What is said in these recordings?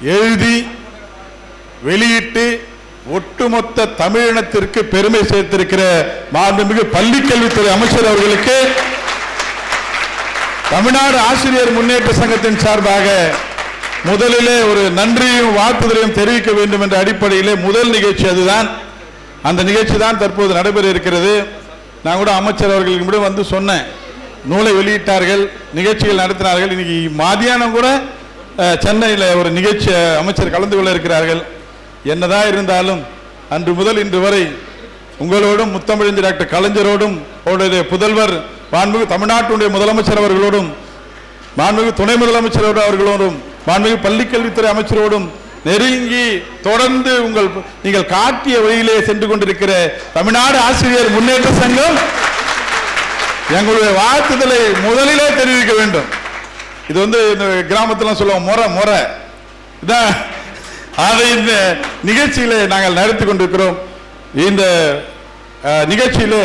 எழுதி வெளியிட்டு ஒட்டுமொத்த தமிழினத்திற்கு பெருமை சேர்த்திருக்கிற மாண்புமிகு பள்ளிக்கல்வித்துறை அமைச்சர் அவர்களுக்கு தமிழ்நாடு ஆசிரியர் முன்னேற்ற சங்கத்தின் சார்பாக முதலிலே ஒரு நன்றியும் வாழ்த்துதலையும் தெரிவிக்க வேண்டும் என்ற அடிப்படையிலே முதல் நிகழ்ச்சி அதுதான். அந்த நிகழ்ச்சி தான் தற்போது நடைபெற இருக்கிறது. நான் கூட அமைச்சர் அவர்களுக்கு கூட வந்து சொன்னேன். நூலை வெளியிட்டார்கள் நிகழ்ச்சிகள் நடத்தினார்கள். இன்னைக்கு மதியானம் கூட சென்னையில் ஒரு நிகழ்ச்சி அமைச்சர் கலந்து கொள்ள இருக்கிறார்கள். என்னதான் இருந்தாலும் அன்று முதல் இன்று வரை உங்களோடும் முத்தமிழஞ்சி டாக்டர் கலைஞரோடும் அவருடைய புதல்வர் மாண்புமிகு தமிழ்நாட்டுடைய முதலமைச்சர் அவர்களோடும் மாண்புமிகு துணை முதலமைச்சரோடு அவர்களோடும் மாண்புமிகு பள்ளிக்கல்வித்துறை அமைச்சரோடும் நெருங்கி தொடர்ந்து உங்கள் நீங்கள் காட்டிய வழியிலே சென்று கொண்டிருக்கிற தமிழ்நாடு ஆசிரியர் முன்னேற்ற சங்கம் எங்களுடைய வாழ்த்துதலை முதலிலே தெரிவி இது வந்து இந்த கிராமத்துல சொல்லுவோம் முறை முறை. இதான் அதை இந்த நிகழ்ச்சியிலே நாங்கள் நடத்தி கொண்டிருக்கிறோம். இந்த நிகழ்ச்சியிலே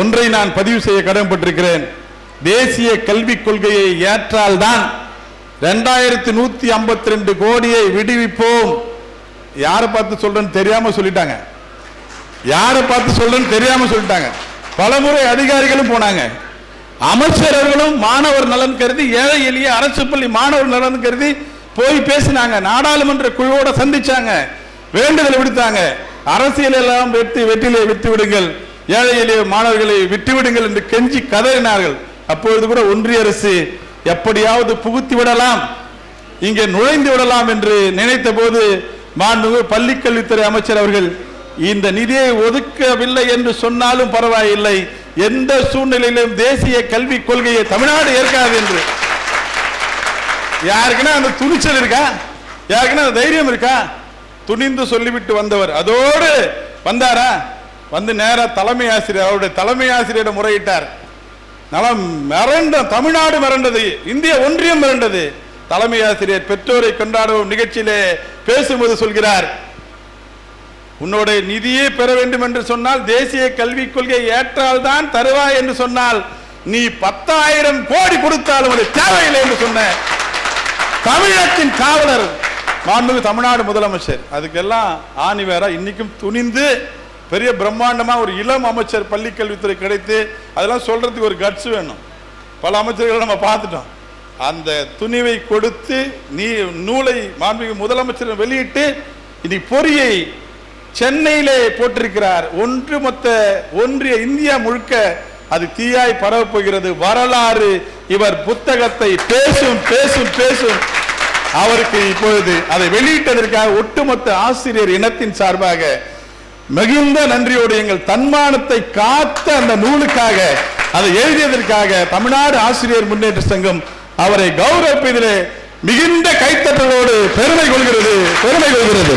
ஒன்றை நான் பதிவு செய்ய கடமைப்பட்டிருக்கிறேன். தேசிய கல்விக் கொள்கையை ஏற்றால்தான் ரெண்டாயிரத்தி நூத்தி ஐம்பத்தி ரெண்டு கோடியை விடுவிப்போம். யாரை பார்த்து சொல்றேன்னு தெரியாம சொல்லிட்டாங்க. யாரை பார்த்து சொல்றேன்னு தெரியாம சொல்லிட்டாங்க. பலமுறை அதிகாரிகளும் போனாங்க. அமைச்சர்களும் மாணவர் நலன் கருதி ஏழை எளிய அரசு பள்ளி மாணவர் நலன் கருதி போய் பேசினாங்க. நாடாளுமன்ற குழுவோட சந்திச்சாங்க. வேண்டுதல் விடுத்தாங்க. அரசியல் எல்லாம் வெற்றி வெற்றிலே விட்டு விடுங்கள். ஏழை எளிய மாணவர்களை விட்டு விடுங்கள் என்று கெஞ்சி கதறினார்கள். அப்பொழுது கூட ஒன்றிய அரசு எப்படியாவது புகுத்தி விடலாம். இங்கே நுழைந்து விடலாம் என்று நினைத்த போது மாண்புமிகு பள்ளிக்கல்வித்துறை அமைச்சர் அவர்கள் இந்த நிதியை ஒதுக்கவில்லை என்று சொன்னாலும் பரவாயில்லை. எந்த சூழ்நிலையிலும் தேசிய கல்விக் கொள்கையை தமிழ்நாடு ஏற்காது என்று. யாருக்குன்னா அந்த துணிச்சல் இருக்கா? யாருக்குன்னா அந்த தைரியம் இருக்கா? துணிந்து சொல்லிவிட்டு வந்தவர். அதோடு வந்தாரா? வந்து நேரா தலைமை ஆசிரியர் அவருடைய தலைமை ஆசிரியரை முறையிட்டார். நலம் மிரண்ட தமிழ்நாடு மிரண்டது இந்திய ஒன்றியம் மிரண்டது தலைமை ஆசிரியர் பெற்றோரை கொண்டாடும் நிகழ்ச்சியிலே பேசும்போது சொல்கிறார் உன்னுடைய நிதியை பெற வேண்டும் என்று சொன்னால் தேசிய கல்விக் கொள்கையை ஏற்றால் தான் தருவாய் என்று சொன்னால் நீ பத்தாயிரம் கோடி கொடுத்தாலும் அது தேவையில்லை என்று சொன்ன தமிழகத்தின் காவலர் மாண்புமிகு தமிழ்நாடு முதலமைச்சர். அதுக்கெல்லாம் ஆணி வேற. இன்னைக்கும் துணிந்து பெரிய பிரம்மாண்டமாக ஒரு இளம் அமைச்சர் பள்ளிக்கல்வித்துறை கிடைத்து அதெல்லாம் சொல்றதுக்கு ஒரு கட்ஸ் வேணும். பல அமைச்சர்களை நம்ம பார்த்துட்டோம். அந்த துணிவை கொடுத்து நீ நூலை மாண்புமிகு முதலமைச்சர் வெளியிட்டு இன்னைக்கு பொறியை சென்னையிலே போட்டிருக்கிறார் ஒன்று மொத்த ஒன்றிய இந்தியா முழுக்க அது தீயாய் பரவப் போகிறது. வரலாறு இவர் புத்தகத்தை பேசும் பேசும் பேசும். அவருக்கு இப்பொழுது அதை வெளியிட்டதற்காக ஒட்டுமொத்த ஆசிரியர் இனத்தின் சார்பாக மிகுந்த நன்றியோடு எங்கள் தன்மானத்தை காத்த அந்த நூலுக்காக அதை எழுதியதற்காக தமிழ்நாடு ஆசிரியர் முன்னேற்ற சங்கம் அவரை கௌரவிப்பதிலே மிகுந்த கைத்தட்டலோடு பெருமை கொள்கிறது பெருமை கொள்கிறது.